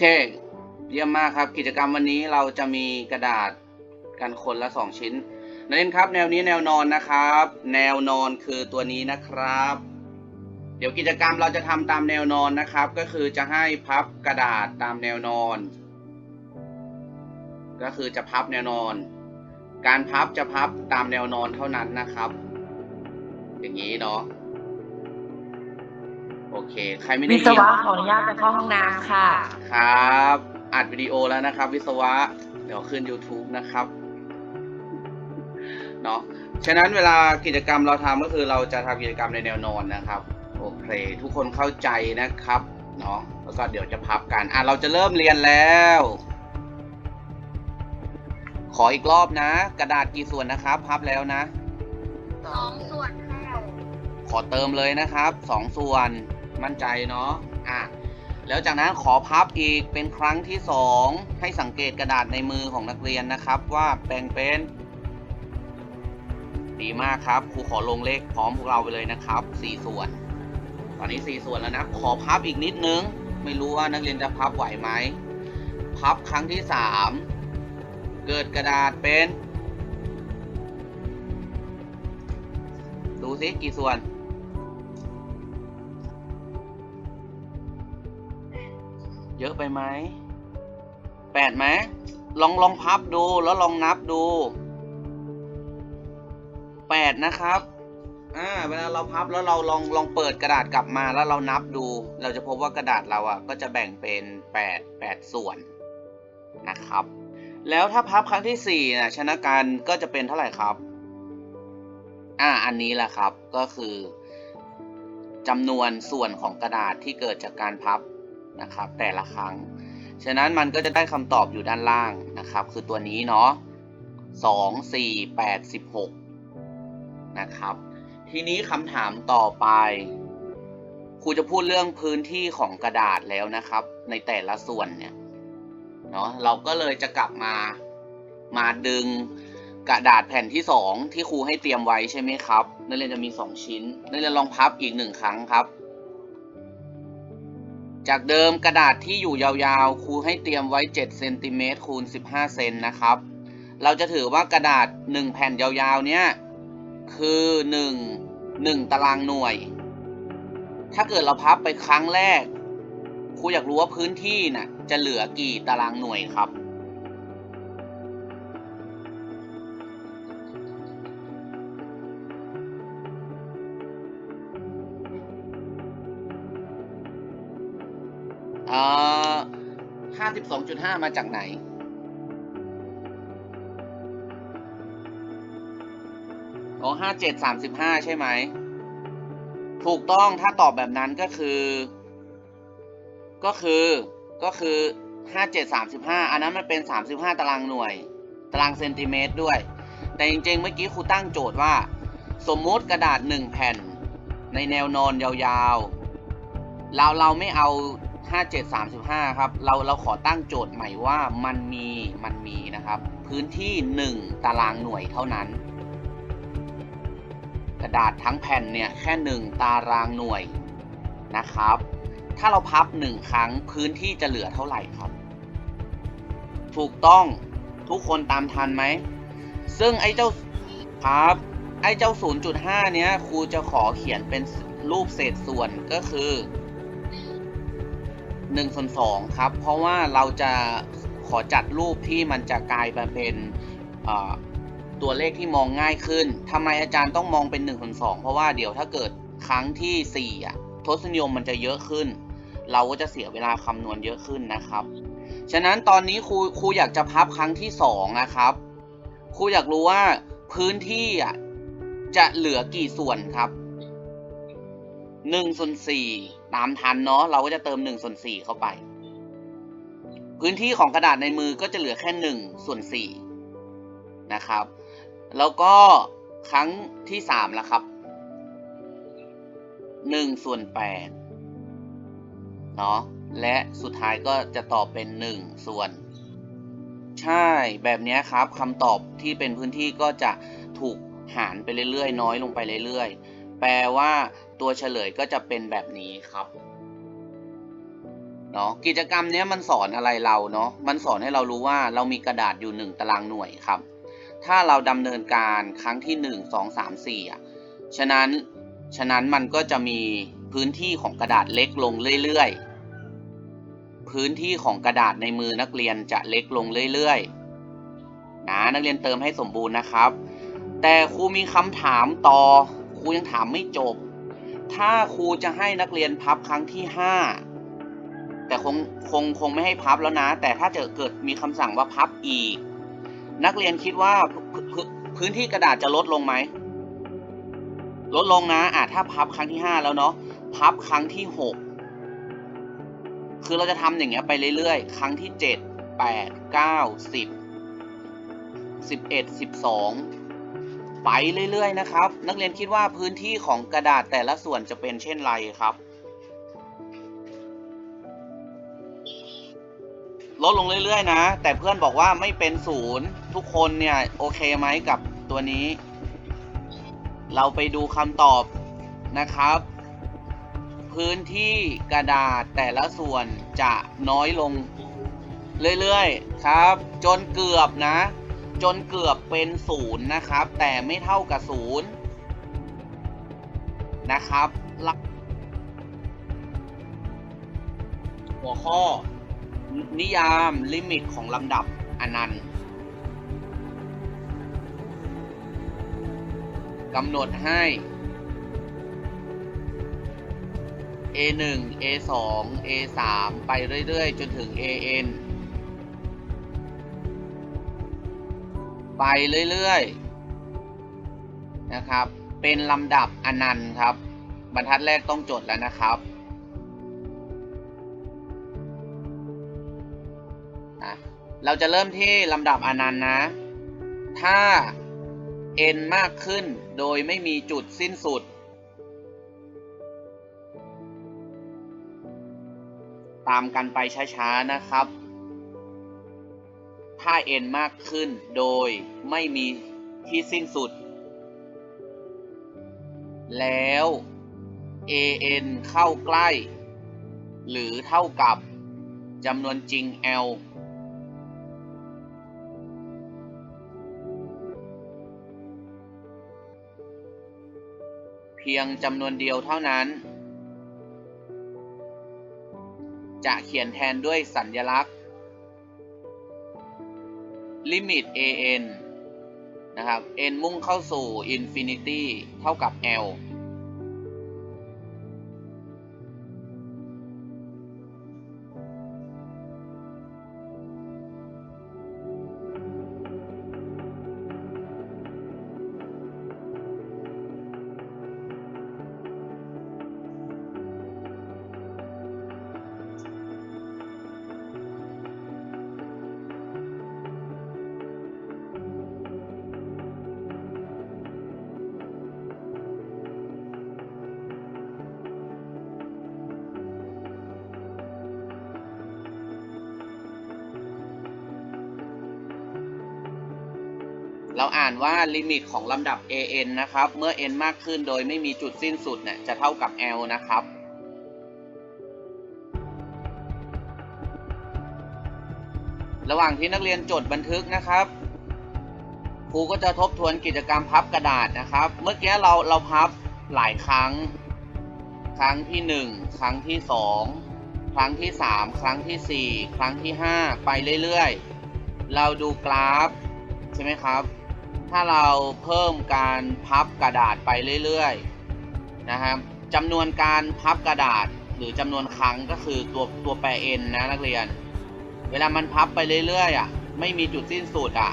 เค เยี่ยมมากครับ กิจกรรมวันนี้เราจะมีกระดาษกันคนละสองชิ้นนักเรียนครับ แนวนี้แนวนอนนะครับ แนวนอนคือตัวนี้นะครับ เดี๋ยวกิจกรรมเราจะทำตามแนวนอนนะครับ ก็คือจะให้พับกระดาษตามแนวนอน ก็คือจะพับแนวนอน การพับจะพับตามแนวนอนเท่านั้นนะครับ อย่างนี้เนาะ โอเค ใครไม่ได้วิศยินวะขออนุญาตไปเข้าห้องน้ำค่ะ ครับอัดวิดีโอแล้วนะครับ วิศวะ เดี๋ยวขึ้น YouTube นะครับเนาะฉะนั้นเวลากิจกรรมเราทำก็คือเราจะทำกิจกรรมในแนวนอนนะครับโอเค ทุกคนเข้าใจนะครับเนาะแล้วก็เดี๋ยวจะพับกันอะเราจะเริ่มเรียนแล้ว ขออีกรอบนะ กระดาษกี่ส่วนนะครับ พับแล้วนะสองส่วนค่ะขอเติมเลยนะครับสองส่วน มั่นใจเนาะอะแล้วจากนั้นขอพับอีกเป็นครั้งที่สองให้สังเกตกระดาษในมือของนักเรียนนะครับว่าแบ่งเป็นดีมากครับครูขอลงเลขพร้อมพวกเราไปเลยนะครับสี่ส่วน ตอนนี้สี่ส่วนแล้วนะ ขอพับอีกนิดนึง ไม่รู้ว่านักเรียนจะพับไหวไหม พับครั้งที่สามเกิดกระดาษเป็น ดูสิกี่ส่วน เยอะไปไหมแปดไหมลองลองพับดูแล้วลองนับดูแปดนะครับอ่าเวลาเราพับแล้วเราลองลองเปิดกระดาษกลับมาแล้วเรานับดู เราจะพบว่ากระดาษเราอะก็จะแบ่งเป็นแปดแปดส่วนนะครับ แล้วถ้าพับครั้งที่สี่นะชนะการก็จะเป็นเท่าไหร่ครับอ่าอันนี้แหละครับก็คือจำนวนส่วนของกระดาษที่เกิดจากการพับ นะครับ แต่ละครั้ง ฉะนั้นมันก็จะได้คำตอบอยู่ด้านล่างนะครับ คือตัวนี้เนาะสองสี่แปดสิบหกนะครับ ทีนี้คำถามต่อไปครูจะพูดเรื่องพื้นที่ของกระดาษแล้วนะครับ ในแต่ละส่วนเนี่ยเนาะเราก็เลยจะกลับมามาดึงกระดาษแผ่นที่สองที่ครูให้เตรียมไว้ใช่ไหมครับนักเรียนจะมีสองชิ้นนักเรียนลองพับอีกหนึ่งครั้งครับ จากเดิมกระดาษที่อยู่ยาวๆ ครูให้เตรียมไว้7เซนติเมตรคูณ15 เซนนะครับ เราจะถือว่ากระดาษ 1 แผ่นยาวๆ เนี่ยคือ 1 1 ตารางหน่วย ถ้าเกิดเราพับไปครั้งแรก ครูอยากรู้ว่าพื้นที่น่ะจะเหลือกี่ตารางหน่วยครับ อ่อห้าสิบสองจุดห้ามาจากไหน อ๋อห้าเจ็ดสามสิบห้าใช่ไหม ถูกต้องถ้าตอบแบบนั้นก็คือ ก็คือ ก็คือห้าเจ็ดสามสิบห้าอันนั้นมันเป็นสามสิบห้าตารางหน่วย ตารางเซนติเมตรด้วย แต่จริงๆ เมื่อกี้ครูตั้งโจทย์ว่า สมมุติกระดาษหนึ่งแผ่น ในแนวนอนยาวๆ เราเราไม่เอา 5735 ครับ เราเราขอตั้งโจทย์ใหม่ว่ามันมีมันมีนะครับ พื้นที่ 1 ตารางหน่วยเท่านั้น กระดาษทั้งแผ่นเนี่ยแค่ 1 ตารางหน่วยนะครับ ถ้าเราพับ 1 ครั้งพื้นที่จะเหลือเท่าไหร่ครับ ถูกต้องทุกคนตามทันไหม ซึ่งไอ้เจ้าครับไอ้เจ้า 0.5 เนี้ยครูจะขอเขียนเป็นรูปเศษส่วนก็คือ 1ส่วน2ครับ เพราะว่าเราจะขอจัดรูปที่มันจะกลายมาเป็นตัวเลขที่มองง่ายขึ้นทำไมอาจารย์ต้องมองเป็น1ส่วน2เพราะว่าเดี๋ยวถ้าเกิดครั้งที่4อะทศนิยมมันจะเยอะขึ้น เราก็จะเสียเวลาคำนวณเยอะขึ้นนะครับ ฉะนั้นตอนนี้ครูครูอยากจะพับครั้งที่2นะครับครูอยากรู้ว่าพื้นที่อะจะเหลือกี่ส่วนครับ หนึ่งส่วนสี่ตามทันเนาะเราก็จะเติมหนึ่งส่วนสี่เข้าไป พื้นที่ของกระดาษในมือก็จะเหลือแค่หนึ่งส่วนสี่นะครับ แล้วก็ครั้งที่สามละครับหนึ่งส่วนแปดเนาะและสุดท้ายก็จะตอบเป็นหนึ่งส่วน ใช่แบบนี้ครับคำตอบที่เป็นพื้นที่ก็จะถูกหารไปเรื่อยๆ น้อยลงไปเรื่อยๆ แปลว่า ตัวเฉลยก็จะเป็นแบบนี้ครับเนาะกิจกรรมเนี้ยมันสอนอะไรเราเนาะมันสอนให้เรารู้ว่าเรามีกระดาษอยู่หนึ่งตารางหน่วยครับ ถ้าเราดำเนินการครั้งที่หนึ่งสองสามสี่อะฉะนั้นฉะนั้นมันก็จะมีพื้นที่ของกระดาษเล็กลงเรื่อยๆ พื้นที่ของกระดาษในมือนักเรียนจะเล็กลงเรื่อยๆนะนักเรียนเติมให้สมบูรณ์นะครับ แต่ครูมีคำถามต่อครูยังถามไม่จบ ถ้าครูจะให้นักเรียนพับครั้งที่ห้าแต่คงคงคงไม่ให้พับแล้วนะ แต่ถ้าจะเกิดมีคำสั่งว่าพับอีก นักเรียนคิดว่าพื้นที่กระดาษจะลดลงไหม ลดลงนะอะถ้าพับครั้งที่ห้าแล้วเนาะพับครั้งที่หกคือเราจะทำอย่างเงี้ยไปเรื่อยๆ ครั้งที่เจ็ดแปดเก้าสิบสิบเอ็ดสิบสอง ไปเรื่อยๆนะครับ นักเรียนคิดว่าพื้นที่ของกระดาษแต่ละส่วนจะเป็นเช่นไรครับ ลดลงเรื่อยๆนะ แต่เพื่อนบอกว่าไม่เป็นศูนย์ทุกคนเนี่ยโอเคไหมกับตัวนี้ เราไปดูคำตอบนะครับ พื้นที่กระดาษแต่ละส่วนจะน้อยลงเรื่อยๆครับ จนเกือบนะ จนเกือบเป็นศูนย์นะครับ แต่ไม่เท่ากับศูนย์นะครับ หัวข้อ นิยามลิมิตของลำดับอนันต์กำหนดให้ A1 A2 A3 ไปเรื่อย ๆ จนถึง AN ไปเรื่อยๆนะครับ เป็นลำดับอนันต์ครับ บรรทัดแรกต้องจดแล้วนะครับนะเราจะเริ่มที่ลำดับอนันต์นะ ถ้า n มากขึ้นโดยไม่มีจุดสิ้นสุด ตามกันไปช้าๆนะครับ ถ้า n มากขึ้นโดยไม่มีที่สิ้นสุด แล้ว an เข้าใกล้ หรือเท่ากับจำนวนจริง l เพียงจำนวนเดียวเท่านั้น จะเขียนแทนด้วยสัญลักษณ์ ลิมิต an นะครับ n มุ่งเข้าสู่อินฟินิตี้เท่ากับ l เราอ่านว่าลิมิตของลำดับ an นะครับ เมื่อ n มากขึ้นโดยไม่มีจุดสิ้นสุดเนี่ยจะเท่ากับ l นะครับระหว่างที่นักเรียนจดบันทึกนะครับ ครูก็จะทบทวนกิจกรรมพับกระดาษนะครับ เมื่อกี้เราเราพับหลายครั้ง ครั้งที่ 1 ครั้งที่ 2 ครั้งที่ 3 ครั้งทีสี่4 ครั้งที่ 5 ไปเรื่อยๆ เราดูกราฟ ใช่ไหมครับ ถ้าเราเพิ่มการพับกระดาษไปเรื่อยๆนะครับจำนวนการพับกระดาษหรือจำนวนครั้งก็คือตัวตัวแปร n นะนักเรียน เวลามันพับไปเรื่อยๆอะไม่มีจุดสิ้นสุดอะ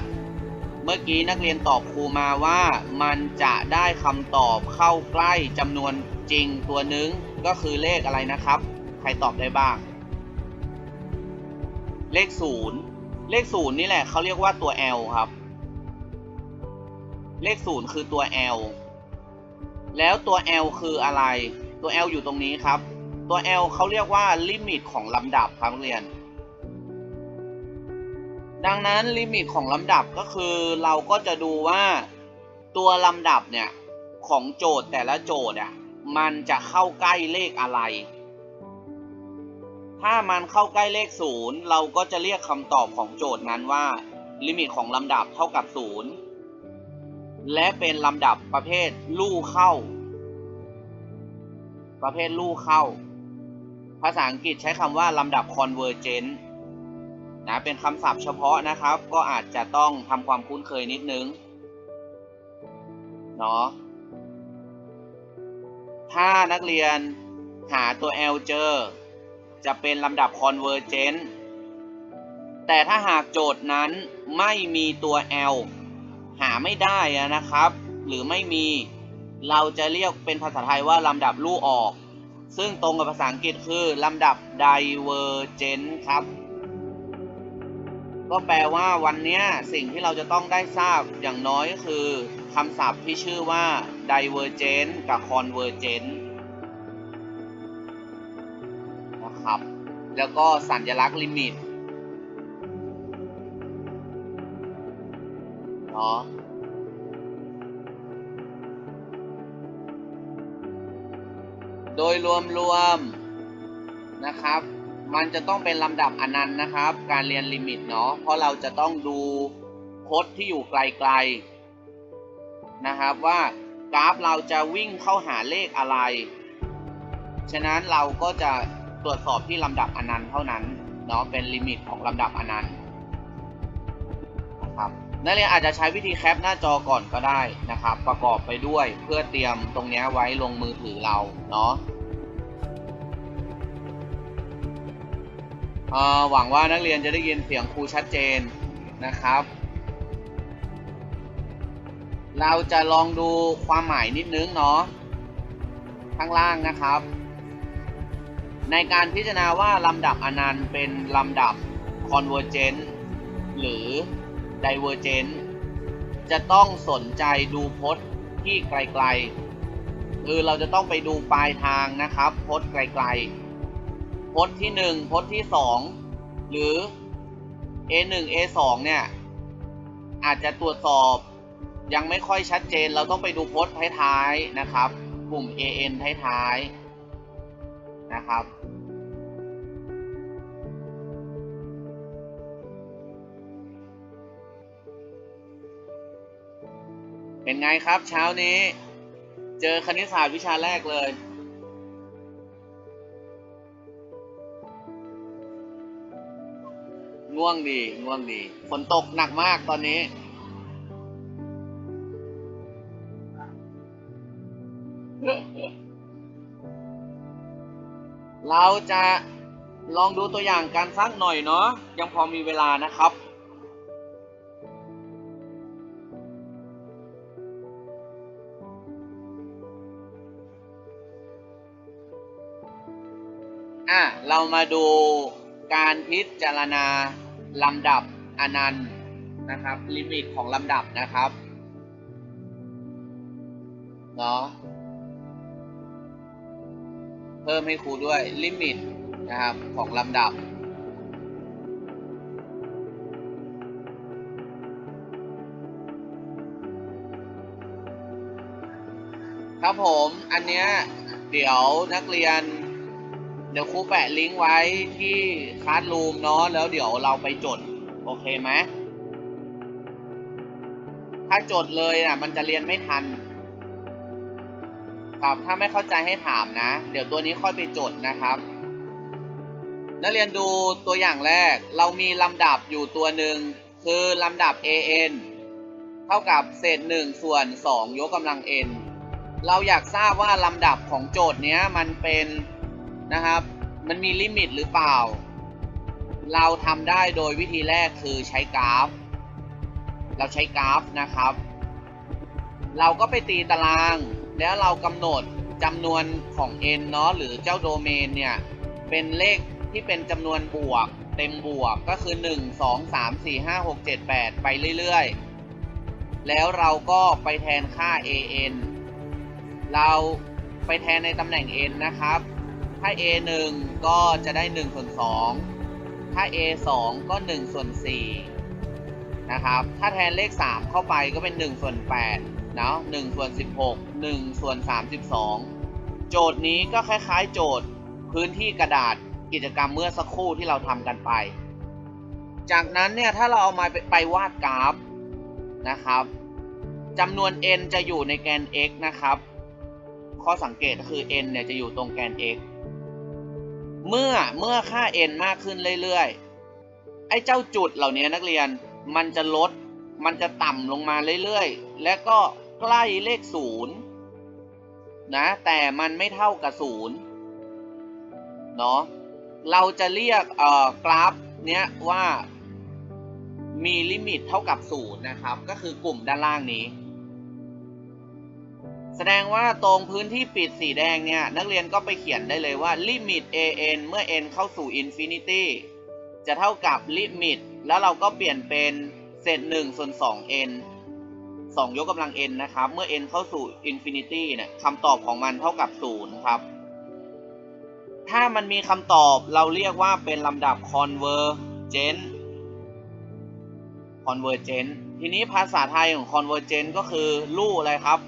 เมื่อกี้นักเรียนตอบครูมาว่ามันจะได้คำตอบเข้าใกล้จำนวนจริงตัวนึงก็คือเลขอะไรนะครับ ใครตอบได้บ้าง เลขศูนย์เลขศูนย์นี่แหละเขาเรียกว่าตัว L ครับ เลขศูนย์คือตัว L แล้วตัว L คืออะไร ตัว L อยู่ตรงนี้ครับ ตัว L เขาเรียกว่าลิมิตของลำดับครับนักเรียน ดังนั้นลิมิตของลำดับก็คือเราก็จะดูว่าตัวลำดับเนี่ยของโจทย์แต่ละโจทย์อะมันจะเข้าใกล้เลขอะไร ถ้ามันเข้าใกล้เลขศูนย์เราก็จะเรียกคำตอบของโจทย์นั้นว่า ลิมิตของลำดับเท่ากับศูนย์ และเป็นลำดับประเภทลู่เข้า ประเภทลู่เข้า ภาษาอังกฤษใช้คำว่าลำดับ convergent นะเป็นคำศัพท์เฉพาะนะครับ ก็อาจจะต้องทำความคุ้นเคยนิดนึงเนาะถ้านักเรียนหาตัว L เจอ จะเป็นลำดับ convergent แต่ถ้าหากโจทย์นั้นไม่มีตัว L หาไม่ได้นะครับ หรือไม่มีเราจะเรียกเป็นภาษาไทยว่าลำดับลู่ออก ซึ่งตรงกับภาษาอังกฤษคือ ลำดับ divergent ครับ ก็แปลว่าวันนี้สิ่งที่เราจะต้องได้ทราบอย่างน้อยก็คือคำศัพท์ที่ชื่อว่า divergent กับ convergent นะครับ แล้วก็สัญลักษณ์ลิมิตาะโดยรวมๆนะครับ มันจะต้องเป็นลำดับอนันต์นะครับ การเรียนลิมิตเนาะ เพราะเราจะต้องดูพจน์ที่อยู่ไกลๆนะครับว่ากราฟเราจะวิ่งเข้าหาเลขอะไร ฉะนั้นเราก็จะตรวจสอบที่ลำดับอนันต์เท่านั้นเนาะเป็นลิมิตของลำดับอนันต์ นักเรียนอาจจะใช้วิธีแคปหน้าจอก่อนก็ได้นะครับ ประกอบไปด้วยเพื่อเตรียมตรงนี้ไว้ลงมือถือเราเนาะหวังว่านักเรียนจะได้ยินเสียงครูชัดเจนนะครับ เราจะลองดูความหมายนิดนึงเนาะข้างล่างนะครับ ในการพิจารณาว่าลำดับอนันต์เป็นลำดับ convergent หรือ divergent จะต้องสนใจดูพจน์ที่ไกลๆ คือเราจะต้องไปดูปลายทางนะครับพจน์ไกลๆ พจน์ที่หนึ่งพจน์ที่สองหรือ A1 A2 เนี่ย อาจจะตรวจสอบยังไม่ค่อยชัดเจน เราต้องไปดูพจน์ท้ายๆนะครับ กลุ่ม AN ท้ายๆ นะครับ เป็นไงครับเช้านี้ เจอคณิตศาสตร์วิชาแรกเลย ง่วงดี ง่วงดีฝนตกหนักมากตอนนี้เราจะลองดูตัวอย่างการสักหน่อยเนาะยังพอมีเวลานะครับ มาดูการพิจารณาลำดับอนันต์นะครับลิมิตของลำดับนะครับเนาะเพิ่มให้ครูด้วยลิมิตนะครับของลำดับครับผมอันเนี้ยเดี๋ยวนักเรียน เดี๋ยวครูแปะลิงก์ไว้ที่คลาสรูมเนาะแล้วเดี๋ยวเราไปจด โอเคไหมถ้าจดเลยอะ มันจะเรียนไม่ทัน ครับถ้าไม่เข้าใจให้ถามนะ เดี๋ยวตัวนี้ค่อยไปจดนะครับ นักเรียนดูตัวอย่างแรก เรามีลำดับอยู่ตัวหนึ่งคือลำดับ an เท่ากับเศษ1ส่วน 2 ยกกำลัง n เราอยากทราบว่าลำดับของโจทย์เนี้ยมันเป็น นะครับ มันมีลิมิตหรือเปล่า เราทำได้โดยวิธีแรกคือใช้กราฟ เราใช้กราฟนะครับ เราก็ไปตีตาราง แล้วเรากำหนดจำนวนของ n เนาะหรือเจ้าโดเมนเนี่ย เป็นเลขที่เป็นจำนวนบวก เต็มบวกก็คือ 1 2 3 4 5 6 7 8 ไปเรื่อยๆ แล้วเราก็ไปแทนค่า an เราไปแทนในตำแหน่ง n นะครับ ถ้า a 1ก็จะได้1ส่วน2ถ้า a 2ก็1ส่วน4นะครับ ถ้าแทนเลข 3 เข้าไปก็เป็น1ส่วน8เนาะ1ส่วน16 1ส่วน32 โจทย์นี้ก็คล้ายๆ โจทย์พื้นที่กระดาษกิจกรรมเมื่อสักครู่ที่เราทำกันไป จากนั้นเนี่ยถ้าเราเอามาไปไปวาดกราฟนะครับจำนวน n จะอยู่ในแกน x นะครับ ข้อสังเกตก็คือ n เนี่ยจะอยู่ตรงแกน x เมื่อเมื่อค่า n มากขึ้นเรื่อยๆ ไอ้เจ้าจุดเหล่านี้นักเรียนมันจะลด มันจะต่ำลงมาเรื่อยๆ และก็ใกล้เลขศูนย์นะ แต่มันไม่เท่ากับศูนย์เนาะ เราจะเรียกเอ่อกราฟเนี้ยว่ามีลิมิตเท่ากับศูนย์นะครับ ก็คือกลุ่มด้านล่างนี้ แสดงว่าตรงพื้นที่ปิดสีแดงเนี่ย นักเรียนก็ไปเขียนได้เลยว่าลิมิต an เมื่อ n เข้าสู่ infinity จะเท่ากับลิมิต แล้วเราก็เปลี่ยนเป็นเศษ1ส่วน 2n 2 ยกกำลัง n นะครับ เมื่อ n เข้าสู่ infinity เนี่ยคำตอบของมันเท่ากับ 0 ครับ ถ้ามันมีคำตอบเราเรียกว่าเป็นลำดับ convergent convergent ทีนี้ภาษาไทยของ convergent ก็คือลู่อะไรครับ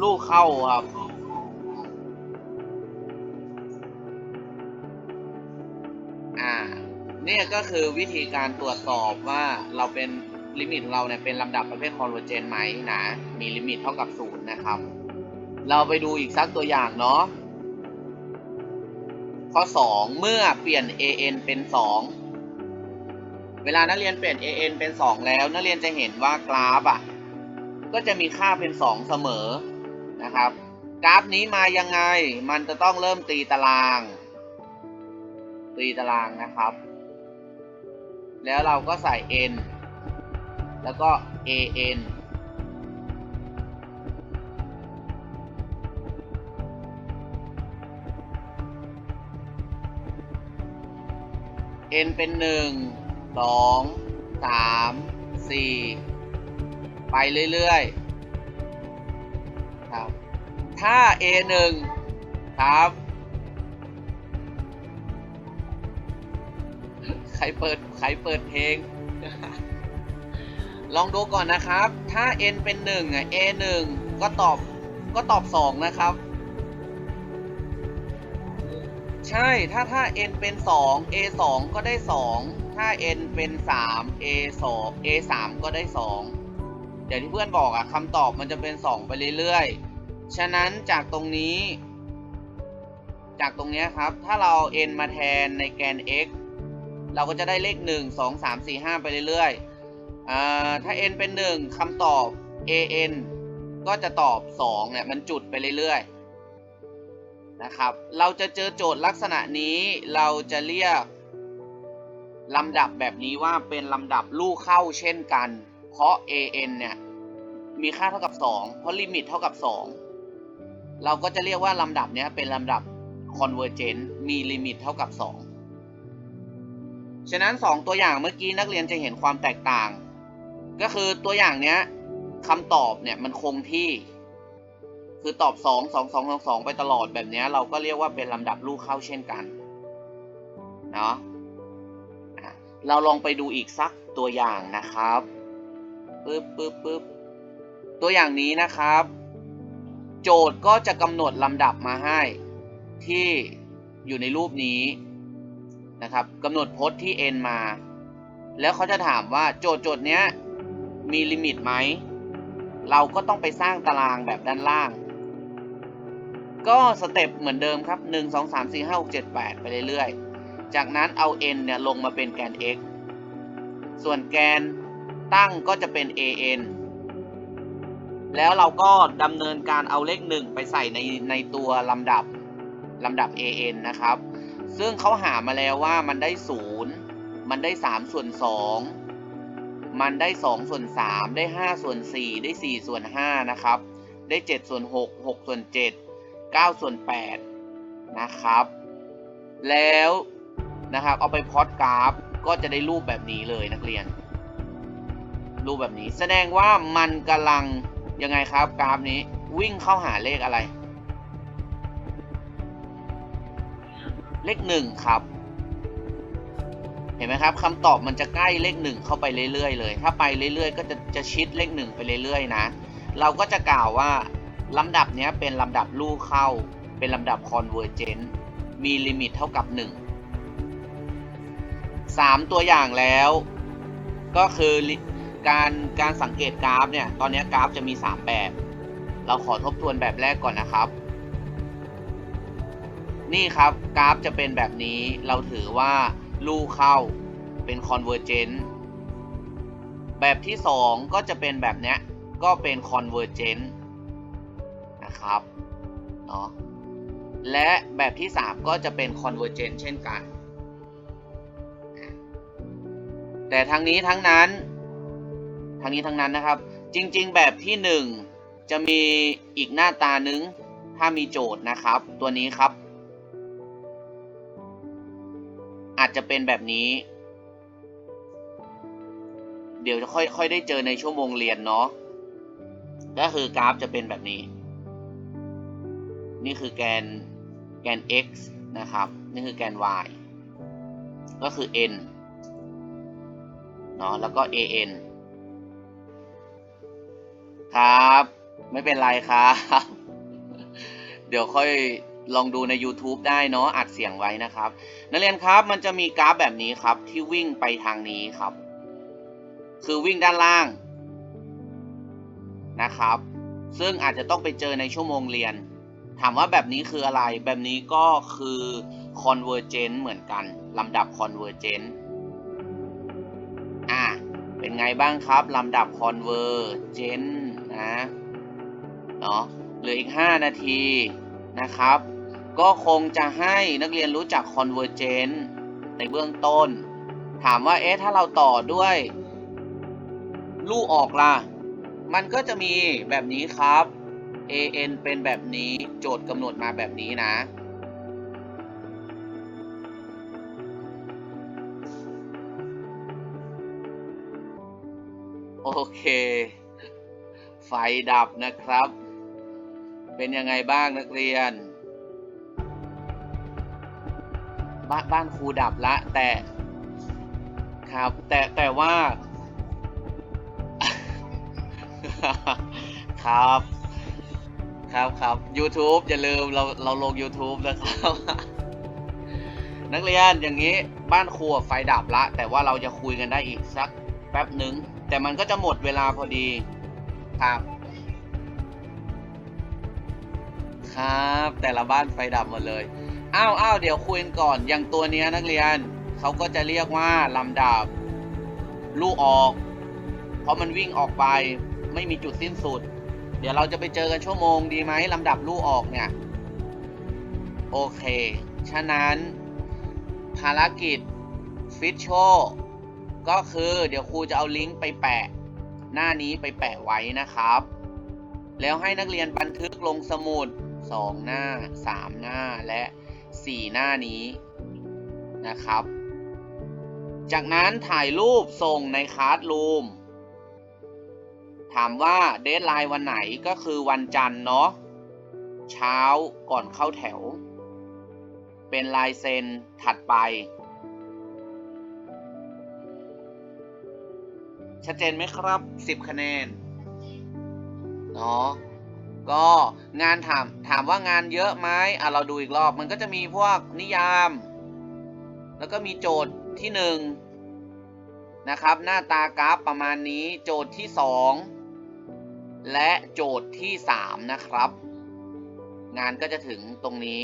ลู่เข้าครับ อ่า เนี่ยก็คือวิธีการตรวจสอบว่าเราเป็นลิมิตของเราเนี่ยเป็นลำดับประเภท convergent ไหมนะ มีลิมิตเท่ากับศูนย์นะครับ เราไปดูอีกสักตัวอย่างเนาะ ข้อ 2 เมื่อเปลี่ยน an เป็น 2 เวลานักเรียนเปลี่ยน an เป็น 2 แล้ว นักเรียนจะเห็นว่ากราฟอะ ก็จะมีค่าเป็น 2 เสมอ นะครับ กราฟนี้มายังไง มันจะต้องเริ่มตีตาราง ตีตารางนะครับ แล้วเราก็ใส่ n แล้วก็ an n เป็นหนึ่งสองสามสี่ไปเรื่อย ๆ ครับ ถ้า a หนึ่งครับ ใครเปิด ใครเปิดเพลง ลองดูก่อนนะครับ ถ้า n เป็นหนึ่งอะ a หนึ่งก็ตอบ ก็ตอบสองนะครับ ใช่ ถ้าถ้า n เป็น 2 a 2ก็ได้ 2 ถ้า n เป็น 3 a 2 a 3ก็ได้ 2 อย่างที่เพื่อนบอกอะคำตอบมันจะเป็น 2 ไปเรื่อยๆ ฉะนั้นจากตรงนี้ จากตรงเนี้ยครับ ถ้าเราเอา n มาแทนในแกน x เราก็จะได้เลข 1 2 3 4 5 ไปเรื่อยๆอ่าถ้า n เป็น 1คำตอบ an ก็จะตอบ2เนี่ยมันจุดไปเรื่อยๆ นะครับ เราจะเจอโจทย์ลักษณะนี้เราจะเรียกลำดับแบบนี้ว่าเป็นลำดับลูกเข้าเช่นกัน เพราะ an เนี่ยมีค่าเท่ากับ 2 เพราะลิมิตเท่ากับ 2 เราก็จะเรียกว่าลำดับเนี้ยเป็นลำดับ convergent มีลิมิตเท่ากับ 2 ฉะนั้น 2 ตัวอย่างเมื่อกี้นักเรียนจะเห็นความแตกต่าง ก็คือตัวอย่างเนี้ยคำตอบเนี่ยมันคงที่ คือตอบ 2 2 2 2 2 ไปตลอดแบบนี้เราก็เรียกว่าเป็นลำดับลูกเข้าเช่นกันเนาะอะเราลองไปดูอีกสักตัวอย่างนะครับ ปึ๊บปึ๊บปึ๊บตัวอย่างนี้นะครับ โจทย์ก็จะกำหนดลำดับมาให้ ที่อยู่ในรูปนี้นะครับกำหนดพจน์ที่ n มา แล้วเขาจะถามว่าโจทย์โจทย์เนี้ยมีลิมิตไหม เราก็ต้องไปสร้างตารางแบบด้านล่าง ก็สเต็ปเหมือนเดิมครับ 1 2 3 4 5 6 7 8 ไปเรื่อยๆ จากนั้นเอา n เนี่ยลงมาเป็นแกน x ส่วนแกน ตั้งก็จะเป็น an แล้วเราก็ดำเนินการเอาเลข 1 ไปใส่ในในตัวลำดับลำดับ an นะครับ ซึ่งเขาหามาแล้วว่ามันได้ 0 มันได้ 3 ส่วน 2 มันได้ 2 ส่วน 3 ได้ 5 ส่วน 4 ได้ 4 ส่วน 5 นะครับ ได้ 7 ส่วน 6 6 ส่วน 7 9 ส่วน 8 นะครับ แล้วนะครับเอาไปพอตกราฟก็จะได้รูปแบบนี้เลยนักเรียน รูปแบบนี้ แสดงว่ามันกำลังยังไงครับกราฟนี้วิ่งเข้าหาเลขอะไร เลขหนึ่งครับ เห็นไหมครับคำตอบมันจะใกล้เลขหนึ่งเข้าไปเรื่อยๆเลย ถ้าไปเรื่อยๆ ก็จะจะชิดเลขหนึ่งไปเรื่อยๆนะ เราก็จะกล่าวว่าลำดับนี้เป็นลำดับลูกเข้า เป็นลำดับ convergent มีลิมิตเท่ากับ 1 3 ตัวอย่างแล้ว ก็คือลิ การการสังเกตกราฟเนี่ย ตอนนี้กราฟจะมี 3 แบบ เราขอทบทวนแบบแรกก่อนนะครับ นี่ครับกราฟจะเป็นแบบนี้ เราถือว่าลูเข้าเป็น convergent แบบที่ 2 ก็จะเป็นแบบเนี้ยก็เป็น convergent นะครับเนาะและแบบที่ 3 ก็จะเป็น convergent เช่นกัน แต่ทั้งนี้ทั้งนั้น ทั้งนี้ทั้งนั้นนะครับ จริง ๆ แบบที่ 1 จะมีอีกหน้าตาหนึ่งถ้ามีโจทย์นะครับ ตัวนี้ครับ อาจจะเป็นแบบนี้ เดี๋ยวจะค่อยค่อยได้เจอในชั่วโมงเรียนเนาะก็คือกราฟจะเป็นแบบนี้ นี่คือแกนแกน x นะครับ นี่คือแกน y ก็คือ n เนาะแล้วก็ an ครับ ไม่เป็นไรครับ เดี๋ยวค่อยลองดูใน YouTube ได้เนาะอัดเสียงไว้นะครับ นักเรียนครับมันจะมีกราฟแบบนี้ครับ ที่วิ่งไปทางนี้ครับ คือวิ่งด้านล่างนะครับ ซึ่งอาจจะต้องไปเจอในชั่วโมงเรียน ถามว่าแบบนี้คืออะไร แบบนี้ก็คือ convergent เหมือนกันลำดับ convergent อะเป็นไงบ้างครับลำดับ convergent นะเนาะเหลืออีก 5 นาทีนะครับ ก็คงจะให้นักเรียนรู้จัก convergent ในเบื้องต้น ถามว่าเอ๊ะถ้าเราต่อด้วย ลูกออกล่ะ มันก็จะมีแบบนี้ครับ an เป็นแบบนี้โจทย์กำหนดมาแบบนี้นะโอเค ไฟดับนะครับ เป็นยังไงบ้างนักเรียน บ้านบ้านครูดับละแต่ครับ แต่แต่ว่า ครับ ครับครับ YouTube อย่าลืมเราเราลง YouTube นะครับ นักเรียนอย่างนี้บ้านครัวไฟดับละ แต่ว่าเราจะคุยกันได้อีกสักแป๊บหนึ่งแต่มันก็จะหมดเวลาพอดี ครับ ครับ แต่ละบ้านไฟดับหมดเลย อ้าวอ้าวเดี๋ยวคุยกันก่อน อย่างตัวเนี้ยนักเรียน เขาก็จะเรียกว่าลำดับ ลูกออก เพราะมันวิ่งออกไป ไม่มีจุดสิ้นสุด เดี๋ยวเราจะไปเจอกันชั่วโมงดีไหมลำดับลูกออกเนี่ย โอเค ฉะนั้นภารกิจฟิชโชก็คือเดี๋ยวครูจะเอาลิงก์ไปแปะ หน้านี้ไปแปะไว้นะครับ แล้วให้นักเรียนบันทึกลงสมุด 2 หน้า 3 หน้าและ 4 หน้านี้นะครับ จากนั้นถ่ายรูปส่งในคลาสรูมถามว่าเดทไลน์วันไหนก็คือวันจันทร์เนาะเช้าก่อนเข้าแถว เป็นลายเซ็นถัดไป ชัดเจนไหมครับ 10 คะแนนเนาะก็งานถามถามว่างานเยอะไหมอะเราดูอีกรอบมันก็จะมีพวกนิยาม แล้วก็มีโจทย์ที่หนึ่งนะครับ หน้าตากราฟประมาณนี้ โจทย์ที่สองและโจทย์ที่สามนะครับ งานก็จะถึงตรงนี้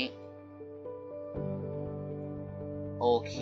โอเค